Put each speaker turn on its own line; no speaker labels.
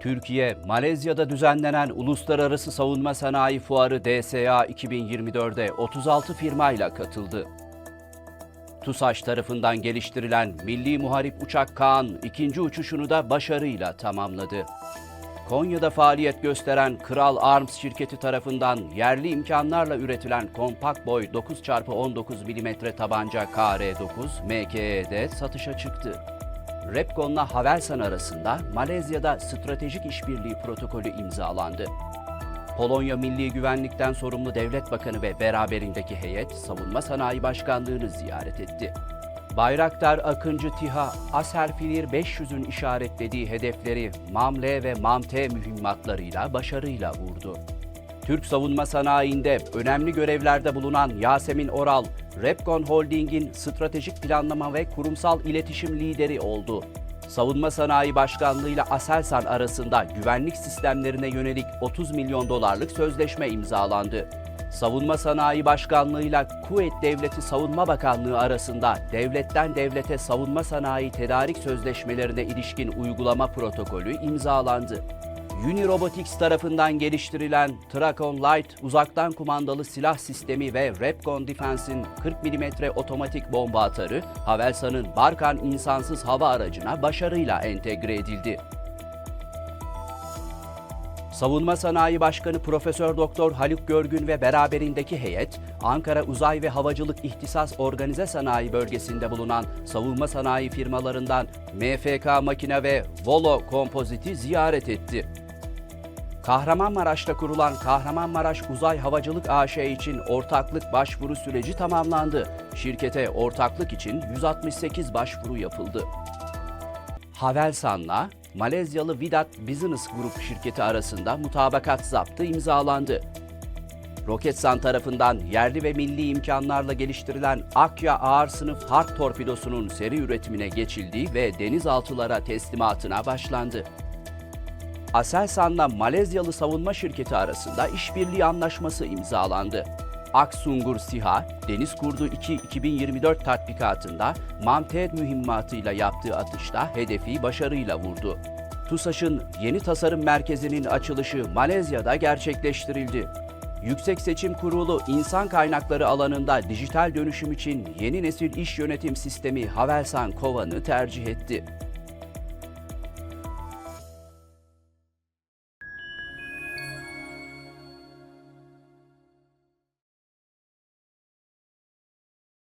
Türkiye, Malezya'da düzenlenen Uluslararası Savunma Sanayi Fuarı DSA 2024'de 36 firmayla katıldı. TUSAŞ tarafından geliştirilen Milli Muharip Uçak Kaan ikinci uçuşunu da başarıyla tamamladı. Konya'da faaliyet gösteren Kral Arms şirketi tarafından yerli imkanlarla üretilen kompakt boy 9x19 mm tabanca KR-9 MKE'de satışa çıktı. Repcon'la Havelsan arasında Malezya'da stratejik işbirliği protokolü imzalandı. Polonya Milli Güvenlikten sorumlu devlet bakanı ve beraberindeki heyet Savunma Sanayi Başkanlığı'nı ziyaret etti. Bayraktar Akıncı TİHA, Aselfilir 500'ün işaretlediği hedefleri MAM-L ve MAM-T mühimmatlarıyla başarıyla vurdu. Türk savunma sanayinde önemli görevlerde bulunan Yasemin Oral, Repcon Holding'in stratejik planlama ve kurumsal iletişim lideri oldu. Savunma Sanayi Başkanlığı ile Aselsan arasında güvenlik sistemlerine yönelik 30 milyon dolarlık sözleşme imzalandı. Savunma Sanayi Başkanlığı ile Kuveyt Devleti Savunma Bakanlığı arasında devletten devlete savunma sanayi tedarik sözleşmelerine ilişkin uygulama protokolü imzalandı. Unirobotics tarafından geliştirilen Trakon Light uzaktan kumandalı silah sistemi ve Repcon Defense'in 40 mm otomatik bomba atarı, Havelsan'ın Barkan insansız hava aracına başarıyla entegre edildi. Savunma Sanayi Başkanı Profesör Doktor Haluk Görgün ve beraberindeki heyet, Ankara Uzay ve Havacılık İhtisas Organize Sanayi Bölgesi'nde bulunan savunma sanayi firmalarından MFK Makine ve Volo Kompozit'i ziyaret etti. Kahramanmaraş'ta kurulan Kahramanmaraş Uzay Havacılık AŞ için ortaklık başvuru süreci tamamlandı. Şirkete ortaklık için 168 başvuru yapıldı. Havelsan'la Malezyalı Vidat Business Group şirketi arasında mutabakat zaptı imzalandı. Roketsan tarafından yerli ve milli imkanlarla geliştirilen Akya ağır sınıf harp torpidosunun seri üretimine geçildiği ve denizaltılara teslimatına başlandı. Aselsan'la Malezyalı savunma şirketi arasında işbirliği anlaşması imzalandı. Aksungur SİHA, Deniz Kurdu 2 2024 tatbikatında MAMTED mühimmatıyla yaptığı atışta hedefi başarıyla vurdu. TUSAŞ'ın yeni tasarım merkezinin açılışı Malezya'da gerçekleştirildi. Yüksek Seçim Kurulu insan kaynakları alanında dijital dönüşüm için yeni nesil iş yönetim sistemi Havelsan Kovan'ı tercih etti.